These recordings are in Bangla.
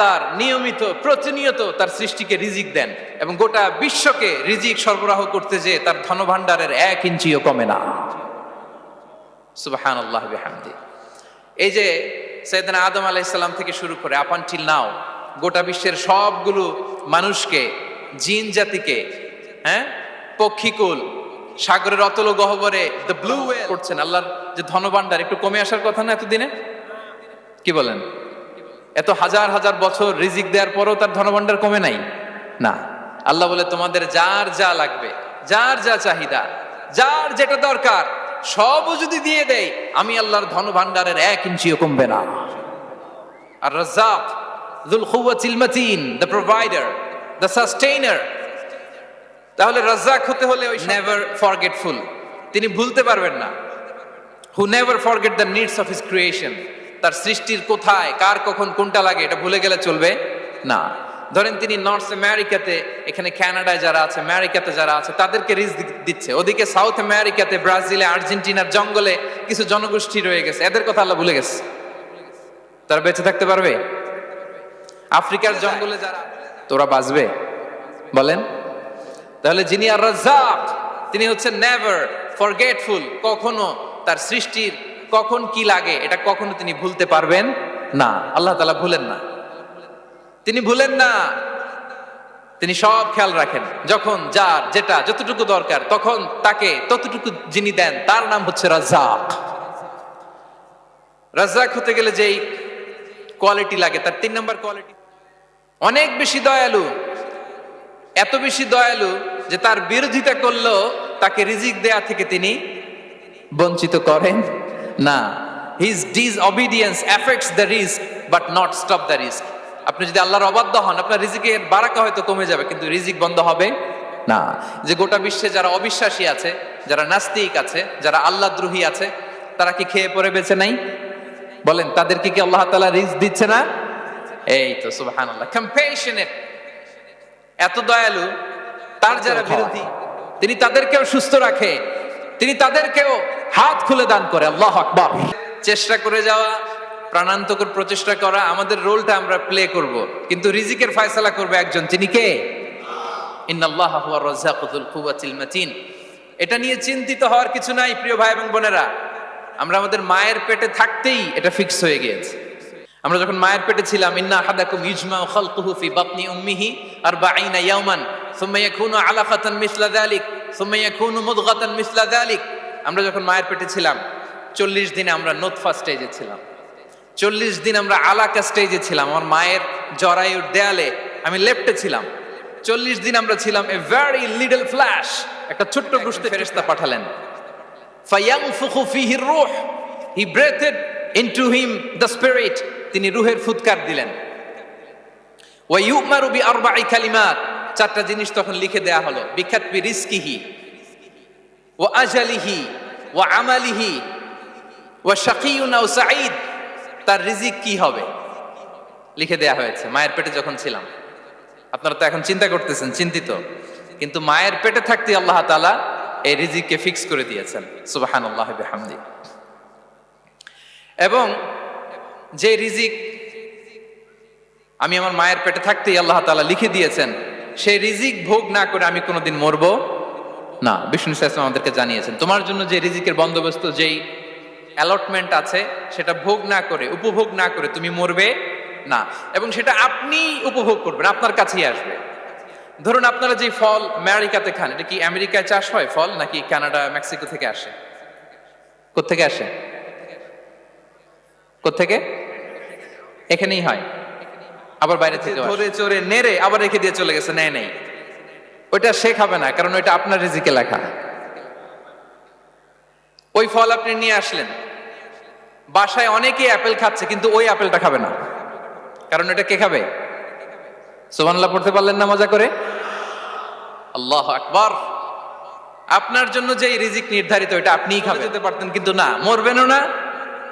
তার নিয়মিত, প্রতিনিয়ত তার সৃষ্টিকে রিজিক দেন এবং গোটা বিশ্বকে রিজিক সরবরাহ করতে যে তার ধনভাণ্ডারের এক ইঞ্চিও কমে না। সুবাহান আল্লাহ বিহামদি। এই যে সৈয়দনা আদম আলাইসাল্লাম থেকে শুরু করে আপানটিল নাও গোটা বিশ্বের সবগুলো মানুষকে, জিন জাতিকে হ্যাঁ পক্ষীকুল, সাগরের অতল গহবরে দ্য ব্লু ওয়েল করছেন। আল্লাহর যে ধনভাণ্ডার, একটু কমে আসার কথা না এতদিনে? কি বলেন? এত হাজার হাজার বছর রিজিক দেওয়ার পরও তার ধনভাণ্ডার কমে নাই। না। আল্লাহ বলে, তোমাদের যার যা লাগবে, যার যা চাহিদা, যার যেটা দরকার, সবও যদি দিয়ে দেয় আমি আল্লাহর ধন ধনভাণ্ডারের এক ইঞ্চিও কমবে না। আর রাজ্জাক যুল খুওয়াতিল মাতিন দ্য প্রোভাইডার দ্য সাস্টেইনার তাহলে রাজ্জাক হতে হলে ওই নেভার ফরগেটফুল তিনি ভুলতে পারবেন না। Who never forget the needs of his creation সৃষ্টির কোথায়, কার কখন কোনটা লাগে, এটা ভুলে গেলে চলবে? না। ধরেন তিনি নর্থ আমেরিকাতে, এখানে কানাডায় যারা আছে, আমেরিকাতে যারা আছে, তাদেরকে রিস দিচ্ছে। ওদিকে সাউথ আমেরিকাতে, ব্রাজিলে, আর্জেন্টিনার জঙ্গলে কিছু জনগোষ্ঠী রয়ে গেছে। এদের কথা আল্লাহ ভুলে গেছে। তারা বেঁচে থাকতে পারবে? আফ্রিকার জঙ্গলে যারা তোরা বাঁচবে? বলেন। তাহলে যিনি আর রাজ্জাক, তিনি হচ্ছেন নেভার ফরগেটফুল কখনো তার সৃষ্টির কখন কি লাগে, এটা কখনো তিনি ভুলতে পারবেন না। আল্লাহ তালা ভুলেন না। তিনি ভুলেন না। তিনি সব খেয়াল রাখেন। যখন, যার, যেটা, যতটুকু দরকার, তখন তাকে ততটুকু যিনি দেন, তার নাম হচ্ছে রাজ্জাক। রাজ্জাক হতে গেলে যেই কোয়ালিটি লাগে, তার তিন নম্বর কোয়ালিটি অনেক বেশি দয়ালু। এত বেশি দয়ালু যে তার বিরোধিতা করলেও তাকে রিজিক দেয়া থেকে তিনি বঞ্চিত করেন। না his disobedience effects the risk but not stop the risk আপনি যদি আল্লাহর অবাধ্য হন আপনার রিজিকের বারাকা হয়তো কমে যাবে কিন্তু রিজিক বন্ধ হবে না। যে গোটা বিশ্বে যারা অবিশ্বাসী আছে যারা নাস্তিক আছে যারা আল্লাহ দ্রোহী আছে তারা কি খেয়ে পরে বেঁচে নাই? বলেন তাদেরকে কি আল্লাহ তালা রিস্ক দিচ্ছে না? এই তো সুবাহান আল্লাহ কম্পেশনের এত দয়ালু তার যারা বিরোধী তিনি তাদেরকেও সুস্থ রাখে তিনি তাদেরকেও হাত খুলে দান করে, আল্লাহ আকবর। চেষ্টা করে যাওয়া, প্রাণান্তকর প্রচেষ্টা করা, আমাদের রোলটা আমরা প্লে করব। কিন্তু রিজিকের ফয়সালা করবে একজন, তিনি কে? এটা নিয়ে চিন্তিত হওয়ার কিছু নাই, প্রিয় ভাই এবং বোনেরা। আমরা আমাদের মায়ের পেটে থাকতেই এটা ফিক্স হয়ে গিয়েছে। আমরা যখন মায়ের পেটে ছিলাম, ইন্না আহাদাকুম ইজমা খালকুহু ফি বাতনি উম্মিহি আর আরবাঈনা ইয়াওমান, সুম্মা ইয়াকুনু আলাকাতান মিসলা যালিক, সুম্মা ইয়াকুনু মুদগাতান মিসলা যালিক। আমরা যখন মায়ের পেটে ছিলাম, চল্লিশ দিনে আমরা নোতফা স্টেজে ছিলাম। চল্লিশ দিন আমরা আলাকা স্টেজে ছিলাম। আমার মায়ের জরায়ুর দেয়ালে আমি লেফটে ছিলাম। চল্লিশ দিন আমরা ছিলাম এ ভেরি লিডল ফ্ল্যাশ একটা ছোট্ট গোষ্ঠী ফেরেস্তা পাঠালেন। He breathed into him the spirit তিনি রুহের ফুৎকার দিলেন। ওয়া ইউমারু বি আরবাই কালিমাত, চারটা জিনিস তখন লিখে দেয়া হলো, বিখ্যাত বি আজালিহি ওয়া আমালিহি ওয়া শাকিউন সাঈদ, তার রিজিক কি হবে? লিখে দেয়া হয়েছে, মায়ের পেটে যখন ছিলাম। আপনারা তো এখন চিন্তা করতেছেন, চিন্তিত। কিন্তু মায়ের পেটে থাকতে আল্লাহ তাআলা এই রিজিককে ফিক্স করে দিয়েছেন, সুবহানাল্লাহ হামদি এবং যে রিজিক আমি আমার মায়ের পেটে থাকতেই আল্লাহ তাআলা লিখে দিয়েছেন, সেই রিজিক ভোগ না করে আমি কোনোদিন মরবো। না বিষ্ণু ইসলাম আমাদেরকে জানিয়েছেন তোমার জন্য যে রিজিকের বন্দোবস্ত যেই অ্যালটমেন্ট আছে সেটা ভোগ না করে উপভোগ না করে তুমি মরবে না। এবং সেটা আপনি উপভোগ করবেন আপনার কাছেই আসবে। ধরুন আপনারা যে ফল আমেরিকাতে খান এটা কি আমেরিকায় চাষ হয় ফল নাকি কানাডা মেক্সিকো থেকে আসে? কোথেকে আসে? কোথেকে এখানেই হয়। আবার বাইরে থেকে চড়ে নেড়ে আবার রেখে দিয়ে চলে গেছে নেয় নেই। ওইটা সে খাবে না, কারণ ওইটা আপনার রিজিকে লেখা। ওই ফল আপনি নিয়ে আসলেন। বাসায় অনেকেই অ্যাপেল খাচ্ছে, কিন্তু ওই অ্যাপেলটা খাবে না। কারণ এটা কে খাবে? সোমানলা পড়তে পারলেন না মজা করে? আল্লাহ আকবর। আপনার জন্য যে রিজিক নির্ধারিত, ওইটা আপনিই খাবে যেতে পারতেন, কিন্তু না, মরবেনও না,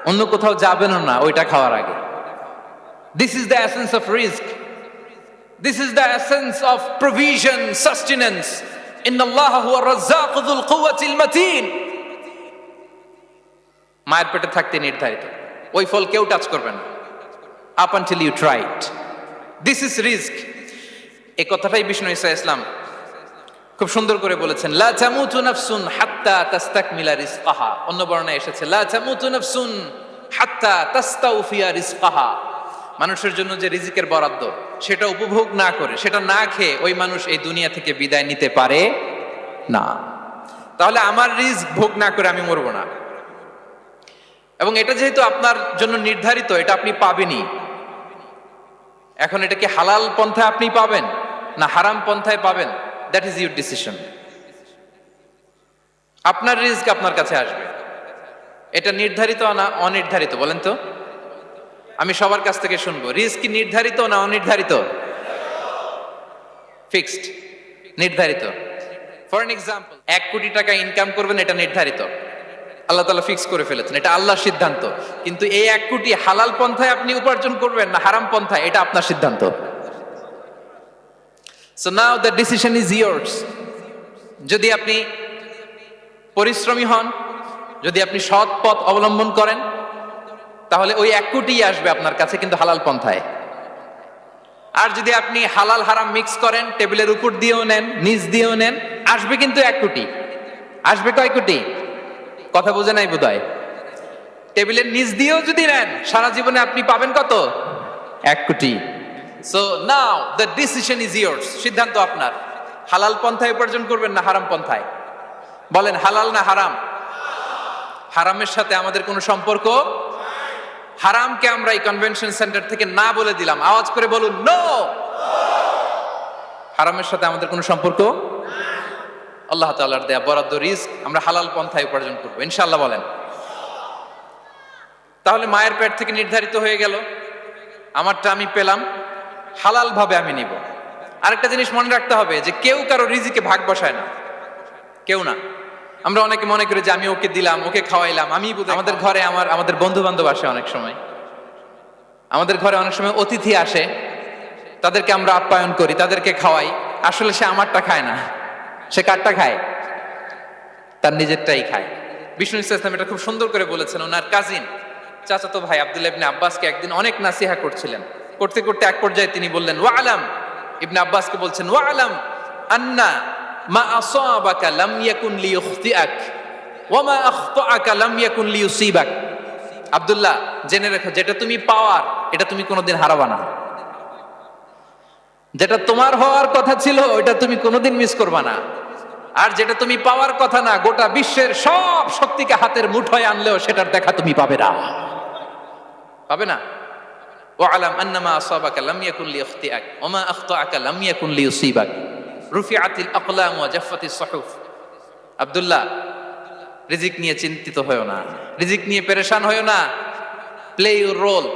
অন্য কোথাও যাবেনও না, ওইটা খাওয়ার আগে। This is the essence of risk this is the essence of provision sustenance ইন্নাল্লাহ হুয়া রাজ্জাকু যুল কুওয়াতিল মাতিন মায়ের পেটে থাকতে নির্ধারিত। ওই ফল কেউ টাচ করবে না। Up until you tried this is risk এই কথাটাই বিষ্ণু ইসা ইসলাম খুব সুন্দর করে বলেছেন, লা তামুতু নাফসুন হাত্তা তাস্তাকমিলা রিজকাহা। অন্য বর্ণনায় এসেছে, লা তামুতু নাফসুন হাত্তা তাস্তাউফিয়া রিজকাহা। মানুষের জন্য যে রিজিকের বরাদ্দ, সেটা উপভোগ না করে, সেটা না খেয়ে ওই মানুষ এই দুনিয়া থেকে বিদায় নিতে পারে না। তাহলে আমার রিস্ক ভোগ না করে আমি মরবো না। এবং এটা যেহেতু আপনার জন্য নির্ধারিত, এটা আপনি পাবেনই। এখন এটা কি হালাল পন্থায় আপনি পাবেন, না হারাম পন্থায় পাবেন? দ্যাট ইজ ইউর ডিসিশন আপনার রিস্ক আপনার কাছে আসবে। এটা নির্ধারিত না অনির্ধারিত, বলেন তো? আমি সবার কাছ থেকে শুনব। রিস্ক কি নির্ধারিত না অনির্ধারিত? ফিক্সড নির্ধারিত। ফর এন এক্সাম্পল এক কোটি টাকা ইনকাম করবেন, এটা নির্ধারিত। আল্লাহ তালা ফিক্স করে ফেলেছেন। এটা আল্লাহর সিদ্ধান্ত। কিন্তু এই এক কোটি হালাল পন্থায় আপনি উপার্জন করবেন না হারাম পন্থায়, এটা আপনার সিদ্ধান্ত। So now the decision is yours যদি আপনি পরিশ্রমী হন, যদি আপনি সৎ পথ অবলম্বন করেন তাহলে ওই এক কোটি আসবে আপনার কাছে কিন্তু হালাল পন্থায়। আর যদি আপনি হালাল হারাম মিক্স করেন, টেবিলের উপর দিয়েও নেন, নিচ দিয়েও নেন, আসবে কিন্তু এক কোটি। আসবে কয় কোটি? কথা বোঝে নাই বোধ টেবিলের নিচ দিয়েও যদি নেন, সারা জীবনে আপনি পাবেন কত? এক কোটি। So now the decision is yours সিদ্ধান্ত আপনার। হালাল পন্থায় উপার্জন করবেন না হারাম পন্থায়? বলেন, হালাল না হারাম? হারামের সাথে আমাদের কোনো সম্পর্ক? হারামকে আমরা এই কনভেনশন সেন্টার থেকে না বলে দিলাম। আওয়াজ করে বলুন নো হারামের সাথে আমাদের কোনো সম্পর্ক আল্লাহ তাআলার দেয়া বরাদ্দ রিস্ক আমরা হালাল পন্থায় উপার্জন করব। ইনশাআল্লাহ বলেন। তাহলে মায়ের পেট থেকে নির্ধারিত হয়ে গেল। আমারটা আমি পেলাম। হালাল ভাবে আমি নিব। আরেকটা জিনিস মনে রাখতে হবে যে কেউ কারও রিজিকে ভাগ বসায় না। কেউ না। আমরা অনেকে মনে করি যে আমি ওকে দিলাম, ওকে খাওয়াইলাম, আমি আমাদের ঘরে আমার, আমাদের বন্ধু বান্ধব আসে অনেক সময়। আমাদের ঘরে অনেক সময় অতিথি আসে, তাদেরকে আমরা আপ্যায়ন করি, তাদেরকে খাওয়াই। আসলে সে আমারটা খায় না, সে কারটা খায়? তার নিজেরটাই খায়। বিষ্ণু ইসলাম এটা খুব সুন্দর করে বলেছেন, ওনার কাজিন চাচাতো ভাই আব্দুল্লাহ ইবনে আব্বাসকে একদিন অনেক নাসিহা করছিলেন। করতে করতে এক পর্যায়ে তিনি বললেন ওয়া আলাম ইবনে আব্বাসকে বলছেন ওয়া আলাম আন্না মা আসাবাকা লাম ইয়াকুন লিইখতিআক ওয়া মা আখতাআকা লাম ইয়াকুন লিইউসিবাক। আব্দুল্লাহ, জেনে রেখো, যেটা তুমি পাওয়ার, এটা তুমি কোনোদিন হারাবা না। যেটা তোমার হওয়ার কথা ছিল ওটা তুমি কোনোদিন মিস করবা না। আর যেটা তুমি পাওয়ার কথা না, গোটা বিশ্বের সব শক্তিকে হাতের মুঠোয় আনলেও সেটার দেখা তুমি পাবে না। পাবে না? ও ওয়ালাম আন্নামা আসাবাকা লাম ইয়াকুন লিইখতিআক, ওয়া মা আখতাআকা লাম ইয়াকুন লিইউসিবাক রুফিআতিল আকলাম জাফফাতিস সুহুফ। আব্দুল্লাহ, রিজিক নিয়ে চিন্তিত হয়েও না। রিজিক নিয়ে পেরেশান হয়েও না। প্লে ইউর রোল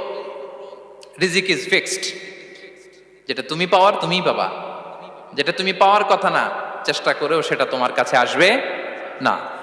রিজিক ইজ ফিক্সড যেটা তুমি পাওয়ার, তুমিই পাবা। যেটা তুমি পাওয়ার কথা না, চেষ্টা করেও সেটা তোমার কাছে আসবে না।